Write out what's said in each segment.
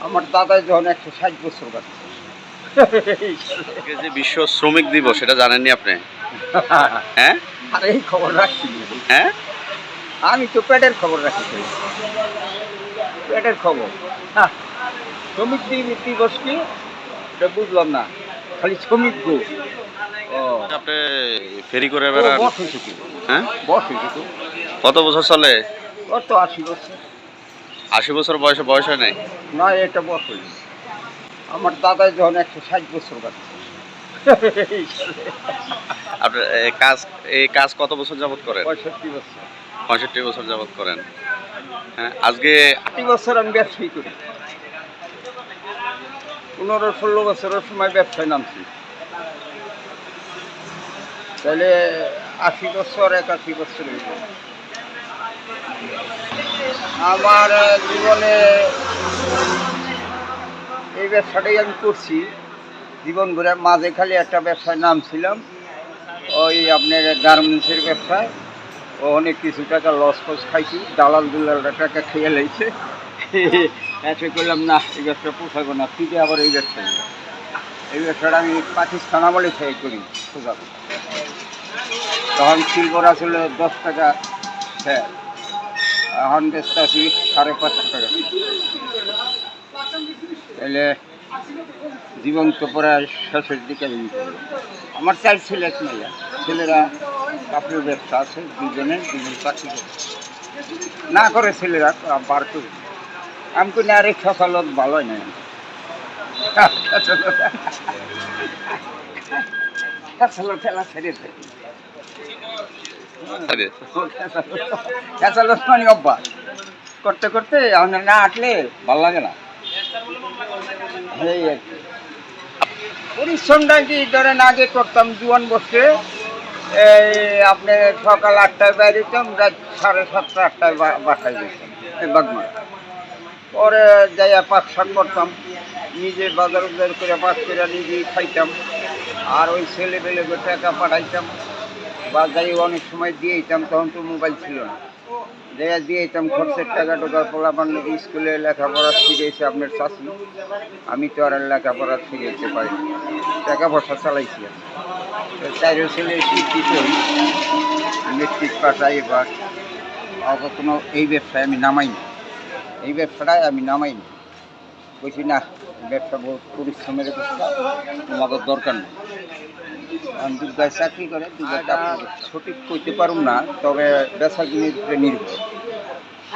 আমার দাদা যখন একশো ষাট বছর কাছে যে বিশ্ব শ্রমিক দিবস সেটা জানেননি আপনি? হ্যাঁ? আর এই খবর রাখছি হ্যাঁ? আমি তো পেটের খবর রাখি। পেটের খবর। হ্যাঁ। শ্রমিক দিবস কি এটা বুঝলাম না। খালি শ্রমিক গো ও। আপনি ফেরি করে বেড়ান। বস হয়েছে হ্যাঁ? বস হয়েছে কত বছর চলে? কত আশি বছর। আশি বছর বয়সে বয়স হয় নাই? না এটা বস হয়েছে আমার দাদাই যখন একশো ষাট বছর কাছে আপনার কাজ এই কাজ কত বছর যাবত করেন? পঁয়ষট্টি বছর। পঁয়ষট্টি বছর যাবত করেন। হ্যাঁ আজকে আশি বছর আমি ব্যবসায়ী করি। পনেরো ষোলো বছরের সময় ব্যবসায় নামছি। তাহলে আশি বছর একাশি বছর হইল আমার জীবনে এই ব্যবসাটাই আমি করছি জীবন ঘুরে মাঝে খালি একটা ব্যবসায় নামছিলাম ওই আপনার গার্মেন্টসের ব্যবসায় অনেক কিছু টাকা লস ফস খাইছি, দালাল দুলালরা টাকা খেয়ে লাইছে এসে করলাম, না, এই ব্যবসা পোষাবো না ফিরে আবার এই ব্যবসা। এই ব্যবসাটা আমি পাকিস্তান আমলে থেকে করি কথা। তখন সিলভার আসলে দশ টাকা হ্যাঁ এখন বেচতে আছি সাড়ে পাঁচশো তাহলে জীবন তো প্রায় শেষের দিকে। আমার চার ছেলে এক মেয়ে ছেলেরা কাপড়ের ব্যবসা আছে দুজনের দুজন চাকরি করে না করে ছেলেরা বার করে আমি না আরে খেসালত ভালোই না খেসালত খেলা ছেড়ে করতে করতে এখন না আটলে ভালো লাগে না। এই আর কি। পরিশ্রমটা কি ধরেন আগে করতাম জুয়ান বসে, এই আপনি সকাল আটটায় বাইরে যেতাম, রাত সাড়ে সাতটা আটটায় বাসায় যেতাম, এই বাগমা পরে যাইয়া পাঁচ শাক করতাম, নিজে বাজার উজার করে পাক করে নিজেই খাইতাম। আর ওই ছেলে পেলে টাকা পাঠাইতাম। বা যাই অনেক সময় দিয়ে দিতাম তখন তো মোবাইল ছিল না। যাইয়া দিয়ে দিতাম খরচের টাকা টোকা পোলাপান স্কুলে লেখাপড়া শিখেছে আপনার চাষি। আমি তো আর লেখাপড়া শিখাইতে পারি। টাকা পয়সা চালাইছি চাইরো ছেলে শিক্ষিত হই। মেট্রিক পাস এবার। আবার কোনো এই ব্যবসায় আমি নামাইনি। এই ব্যবসাটায় আমি নামাইনি। বলছি না, ব্যবসা বহুত পরিশ্রমের তোমাদের দরকার নেই। আমি দুর্গায় চাকরি করে দুর্গায় সঠিক কইতে পারুম না, তবে বেচা কিনির নির্ভর।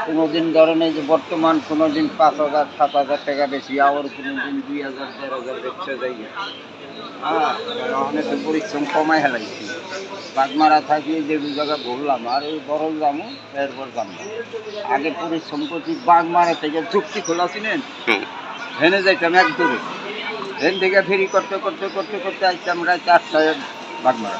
কোনো দিন ধরেন যে বর্তমান কোনো দিন পাঁচ হাজার, সাত হাজার টাকা বেশি, আবার কোনো দিন দুই হাজার, দেড় হাজার বেচতে যাই। হ্যাঁ অনেক পরিশ্রম কমাই হেলাইছি বাগমারা থাকি যে দু জায়গা ঘুরলাম, আর এই বরল যাব এরপর যাব আগে পরিশ্রম করছি, বাগমারা থেকে চুক্তি খোলা ছিলেন? হেনে যাইতাম এক দূরে ভেন থেকে ফেরি করতে করতে করতে করতে আসতাম রাত চারটায় বাগমারা।